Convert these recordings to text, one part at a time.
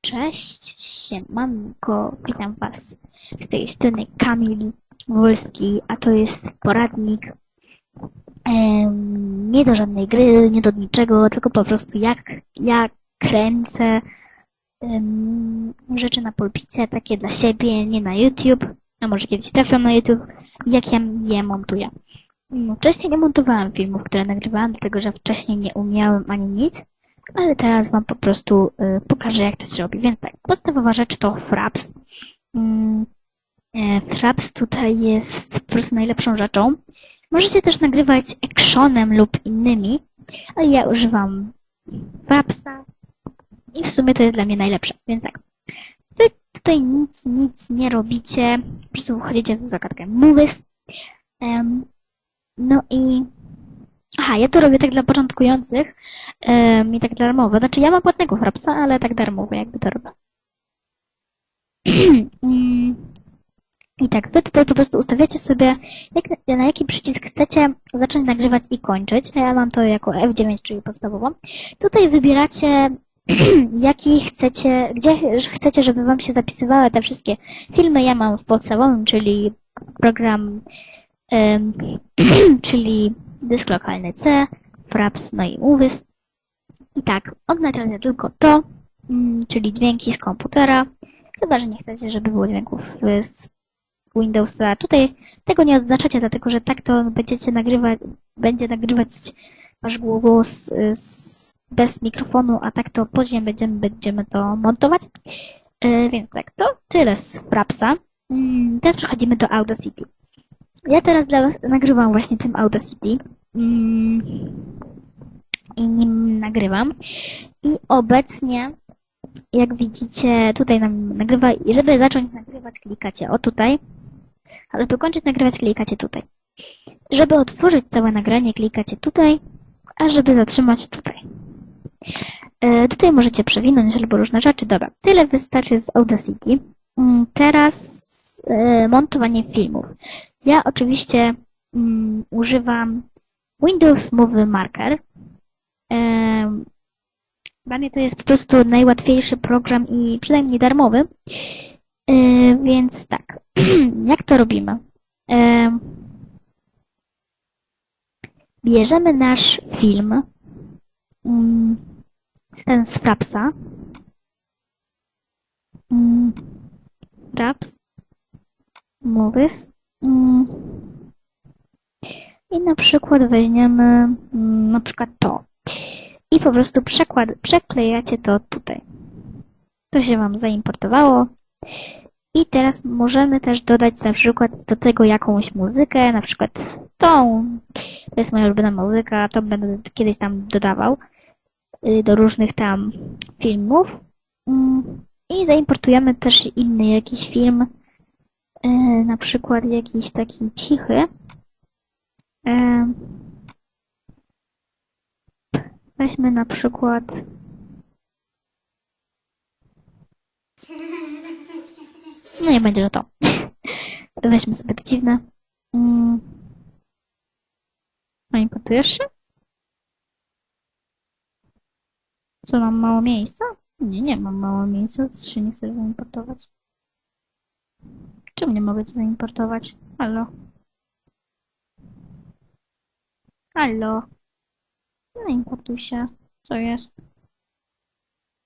Cześć, siemanko, witam was. Z tej strony Kamil Wolski, a to jest poradnik em, nie do żadnej gry, nie do niczego, tylko po prostu jak ja kręcę em, rzeczy na pulpicie, takie dla siebie, nie na YouTube, a może kiedyś trafiam na YouTube, jak ja je montuję. No, Wcześniej nie montowałem filmów, które nagrywałam, dlatego że wcześniej nie umiałem ani nic, ale teraz wam po prostu y, pokażę, jak to się robi. Więc tak, podstawowa rzecz to Fraps. Mm, e, Fraps tutaj jest po prostu najlepszą rzeczą. Możecie też nagrywać Actionem lub innymi, ale ja używam Frapsa i w sumie to jest dla mnie najlepsze. Więc tak, wy tutaj nic, nic nie robicie, po prostu wchodzicie w zakładkę Movies. Em, no i Aha, ja to robię tak dla początkujących i tak darmowo. Znaczy ja mam płatnego Frapsa, ale tak darmowo jakby to robię. I tak, wy tutaj po prostu ustawiacie sobie, jak, na jaki przycisk chcecie zacząć nagrywać i kończyć. Ja mam to jako F9, czyli podstawową. Tutaj wybieracie, jaki chcecie, gdzie chcecie, żeby wam się zapisywały te wszystkie filmy. Ja mam w podstawowym, czyli program, czyli dysk lokalny C, Fraps, no i Movies. I tak, odznaczacie tylko to, mm, czyli dźwięki z komputera, chyba, że nie chcecie, żeby było dźwięków z Windowsa. Tutaj tego nie odznaczacie, dlatego że tak to będziecie nagrywać, będzie nagrywać wasz głos y, z, bez mikrofonu, a tak to później będziemy, będziemy to montować. Y, Więc tak, to tyle z Frapsa. Mm, Teraz przechodzimy do Audacity. Ja teraz dla Was nagrywam właśnie tym Audacity mm, i nim nagrywam. I obecnie, jak widzicie, tutaj nam nagrywa, i żeby zacząć nagrywać, klikacie o tutaj, a żeby kończyć nagrywać, klikacie tutaj. Żeby otworzyć całe nagranie, klikacie tutaj, a żeby zatrzymać tutaj. E, Tutaj możecie przewinąć albo różne rzeczy. Dobra, tyle wystarczy z Audacity. Mm, Teraz e, montowanie filmów. Ja oczywiście mm, używam Windows Movie Marker. Dla mnie to jest po prostu najłatwiejszy program i przynajmniej darmowy. Więc tak, jak to robimy? Em, Bierzemy nasz film, z ten z Frapsa. Mm, Fraps. Movies. Na przykład weźmiemy mm, na przykład to. I po prostu przekład, przeklejacie to tutaj. To się Wam zaimportowało. I teraz możemy też dodać na przykład do tego jakąś muzykę, na przykład tą. To jest moja ulubiona muzyka, to będę kiedyś tam dodawał y, do różnych tam filmów. Mm, I zaimportujemy też inny jakiś film, y, na przykład jakiś taki cichy. Weźmy na przykład. No nie będzie to. Weźmy sobie to dziwne. Mm. No importujesz się? Co, mam mało miejsca? Nie, nie mam mało miejsca, to się nie chcę zaimportować. Czemu nie mogę to zaimportować? Halo? Halo? No importuj się. Co jest?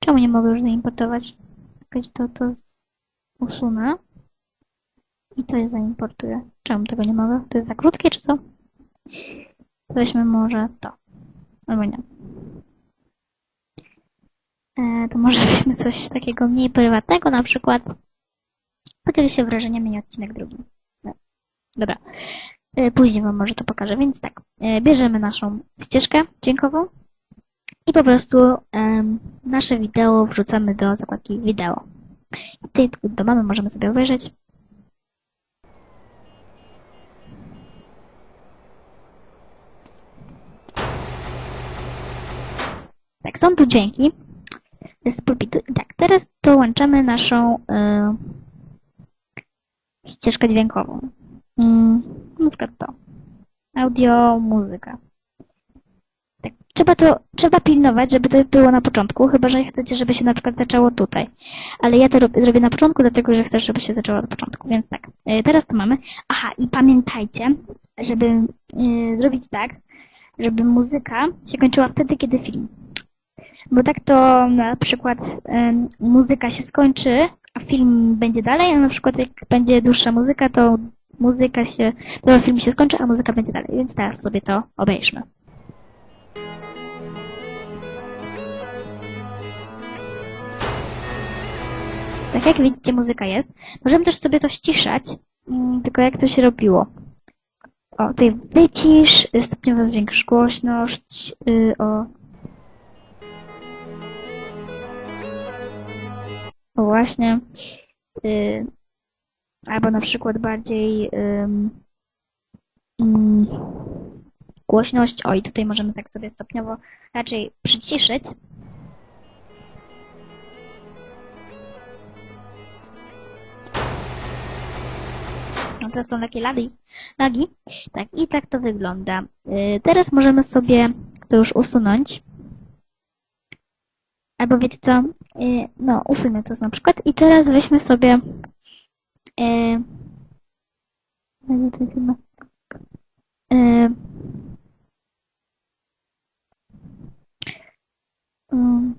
Czemu nie mogę już zaimportować? Jakoś to, to usunę. I to jest zaimportuję. Czemu tego nie mogę? To jest za krótkie, czy co? Weźmy może to. Albo nie. E, to może weźmy coś takiego mniej prywatnego, na przykład podzielę się wrażeniami i odcinek drugi. No. Dobra. E, Później Wam może to pokażę, więc tak. E, Bierzemy naszą ścieżkę dźwiękową i po prostu nasze wideo wrzucamy do zakładki wideo. I tutaj do mamy możemy sobie obejrzeć. Tak, są tu dźwięki z pulpitu. Tak, teraz dołączamy naszą e, ścieżkę dźwiękową. Mm, na przykład to. Audio, muzyka. Tak, trzeba to, trzeba pilnować, żeby to było na początku, chyba że chcecie, żeby się na przykład zaczęło tutaj. Ale ja to robię, zrobię na początku, dlatego że chcę, żeby się zaczęło na początku, więc tak. E, Teraz to mamy. Aha, i pamiętajcie, żeby e, zrobić tak, żeby muzyka się kończyła wtedy, kiedy film. Bo tak to na przykład em, muzyka się skończy, a film będzie dalej, a na przykład jak będzie dłuższa muzyka, to muzyka się, to film się skończy, a muzyka będzie dalej. Więc teraz sobie to obejrzmy. Tak jak widzicie, muzyka jest. Możemy też sobie to ściszać, mm, tylko jak to się robiło. O, tutaj wycisz, stopniowo zwiększ głośność, y, o. O właśnie. Y, albo na przykład bardziej ym, mm, głośność. O, i tutaj możemy tak sobie stopniowo raczej przyciszyć. No to są takie lagi. lagi. Tak, i tak to wygląda. Y, Teraz możemy sobie to już usunąć. Albo wiecie co? Y, No, usuńmy to na przykład. I teraz weźmy sobie. Y, y, um,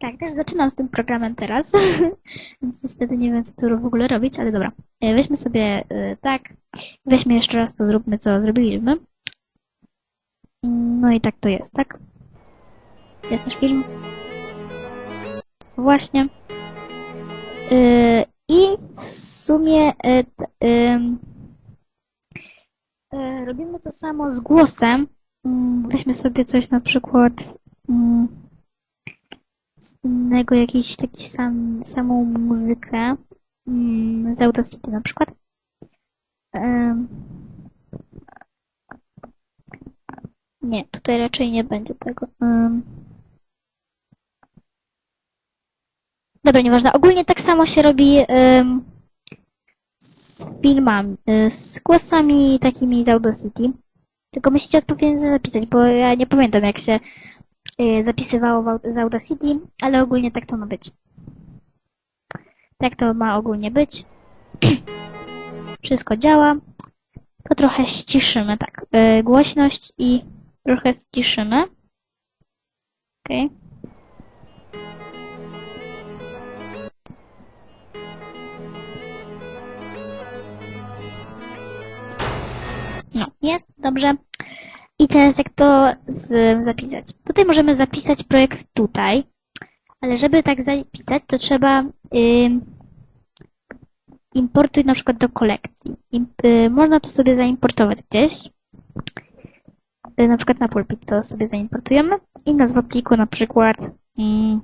Tak, też zaczynam z tym programem teraz, więc niestety nie wiem, co tu w ogóle robić, ale dobra. E, Weźmy sobie e, tak, weźmy jeszcze raz to zróbmy, co zrobiliśmy. No i tak to jest, tak? Jest nasz film. Właśnie. E, I w sumie ym, e, robimy to samo z głosem. Mm, Weźmy sobie coś na przykład mm, z innego, jakiś taki sam, samą muzykę mm, z Audacity na przykład. Nie, tutaj raczej nie będzie tego. Dobra, nieważne. Ogólnie tak samo się robi em, z filmami, y, z głosami takimi z Audacity. Tylko musicie odpowiednio zapisać, bo ja nie pamiętam jak się y, zapisywało z Audacity, ale ogólnie tak to ma być. Tak to ma ogólnie być. Wszystko działa. To trochę ściszymy, tak. y, Głośność i trochę ściszymy. Okej. No, jest, dobrze. I teraz jak to z, zapisać? Tutaj możemy zapisać projekt tutaj, ale żeby tak zapisać, to trzeba ym, importuj na przykład do kolekcji. Im, y, można to sobie zaimportować gdzieś. Y, na przykład na pulpit, co sobie zaimportujemy. I nazwa pliku na przykład mm,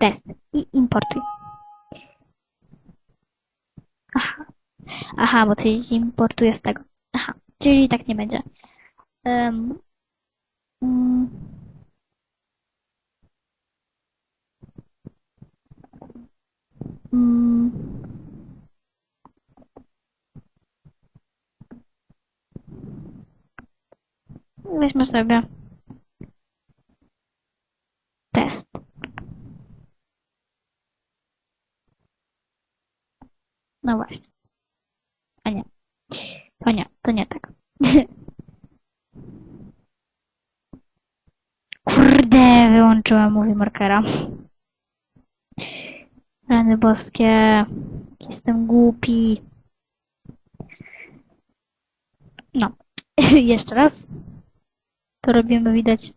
test. I importuj. Aha. Aha, bo coś importuje z tego. Aha, czyli tak nie będzie. Em, mm, mm, weźmy sobie test. No właśnie. To nie, to nie tak. Kurde, wyłączyłem mówi markera. Rany boskie. Jestem głupi. No. Jeszcze raz. To robimy, widać.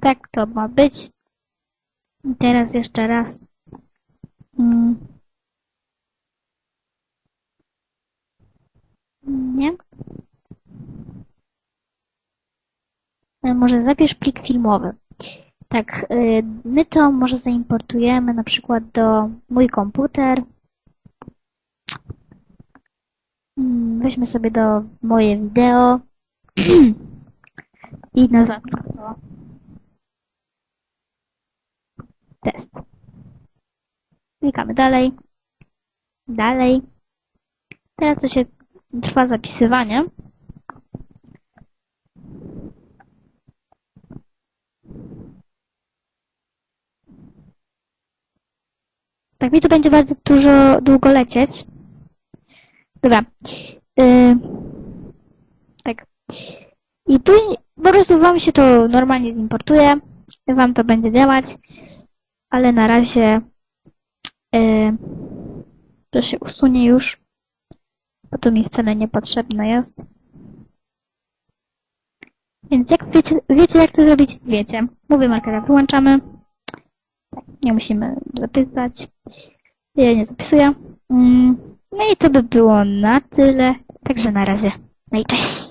Tak to ma być. I teraz jeszcze raz. Mm. Nie? E, Może zabierz plik filmowy. Tak, y, my to może zaimportujemy na przykład do mój komputer. Mm, Weźmy sobie do moje wideo i nazwijmy to test. Klikamy dalej, dalej. Teraz to się trwa zapisywanie. Tak, mi to będzie bardzo dużo, długo lecieć. Dobra. Yy, tak. I później po prostu wam się to normalnie zimportuje. Wam to będzie działać. Ale na razie yy, to się usunie już. Bo to mi wcale niepotrzebne jest. Więc jak wiecie, wiecie jak to zrobić? Wiecie. Mówię markera wyłączamy. Tak, nie musimy zapisać. Ja nie zapisuję. Mm, No i to by było na tyle. Także na razie. No i cześć.